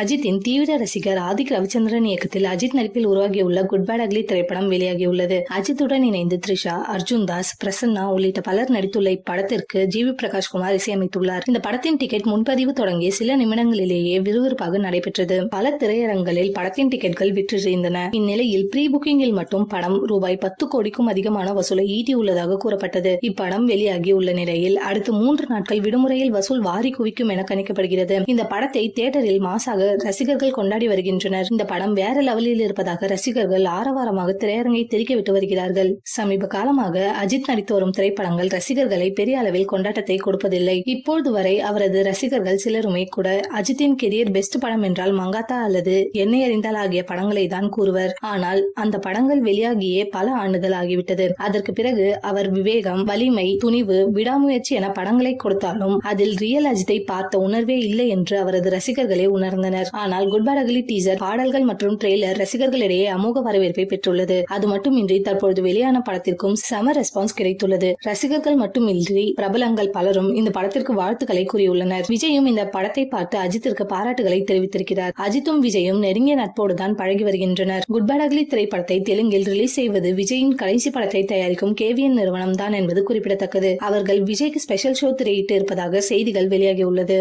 அஜித்தின் தீவிர ரசிகர் ஆதிக் ரவிச்சந்திரன் இயக்கத்தில் அஜித் நடிப்பில் உருவாகியுள்ள குட் பேட் அக்லி திரைப்படம் வெளியாகியுள்ளது. அஜித்துடன் இணைந்து த்ரிஷா அர்ஜுன் தாஸ் பிரசன்னா உள்ளிட்ட பலர் நடித்துள்ள இப்படத்திற்கு ஜி வி பிரகாஷ்குமார் இசையமைத்துள்ளார். இந்த படத்தின் டிக்கெட் முன்பதிவு தொடங்கிய சில நிமிடங்களிலேயே விறுவிறுப்பாக நடைபெற்றது. பல திரையரங்களில் படத்தின் டிக்கெட்கள் விற்றிருந்தன. இந்நிலையில் ப்ரீ புக்கிங்கில் மட்டும் படம் ரூபாய் பத்து கோடிக்கும் அதிகமான வசூலை ஈட்டியுள்ளதாக கூறப்பட்டது. இப்படம் வெளியாகியுள்ள நிலையில் அடுத்து மூன்று நாட்கள் விடுமுறையில் வசூல் வாரி குவிக்கும் என கணிக்கப்படுகிறது. இந்த படத்தை தியேட்டரில் மாசாக ரசிகர்கள் கொண்டாடி வருகின்றனர். இந்த படம் வேற லெவலில் இருப்பதாக ரசிகர்கள் ஆரவாரமாக திரையரங்கை தெரிக்க விட்டு வருகிறார்கள். சமீப காலமாக அஜித் நடித்து வரும் திரைப்படங்கள் ரசிகர்களை பெரிய அளவில் கொண்டாட்டத்தை கொடுப்பதில்லை. இப்பொழுது வரை அவரது ரசிகர்கள் சிலருமே கூட அஜித்தின் கெரியர் பெஸ்ட் படம் என்றால் மங்காத்தா அல்லது என்னை அறிந்தால் ஆகிய படங்களை தான் கூறுவர். ஆனால் அந்த படங்கள் வெளியாகியே பல ஆண்டுகள் ஆகிவிட்டது. அதற்கு பிறகு அவர் விவேகம் வலிமை துணிவு விடாமுயற்சி என படங்களை கொடுத்தாலும் அதில் ரியல் அஜித்தை பார்த்த உணர்வே இல்லை என்று அவரது ரசிகர்களே உணர்ந்தனர். ஆனால் குட் பேட் அகலி டீசர் பாடல்கள் மற்றும் ட்ரெய்லர் ரசிகர்களிடையே அமோக வரவேற்பை பெற்றுள்ளது. அது மட்டுமின்றி தற்பொழுது வெளியான படத்திற்கும் சம ரெஸ்பான்ஸ் கிடைத்துள்ளது. ரசிகர்கள் மட்டுமின்றி பிரபலங்கள் பலரும் இந்த படத்திற்கு வாழ்த்துக்களை கூறியுள்ளனர். விஜயும் இந்த படத்தை பார்த்து அஜித்திற்கு பாராட்டுகளை தெரிவித்திருக்கிறார். அஜித்தும் விஜயும் நெருங்கிய நட்போடு தான் பழகி வருகின்றனர். குட் பேட் அகலி திரைப்படத்தை தெலுங்கில் ரிலீஸ் செய்வது விஜயின் கடைசி படத்தை தயாரிக்கும் கேவிஎன் நிறுவனம் தான் என்பது குறிப்பிடத்தக்கது. அவர்கள் விஜய்க்கு ஸ்பெஷல் ஷோ திரையிட்டு இருப்பதாக செய்திகள் வெளியாகியுள்ளது.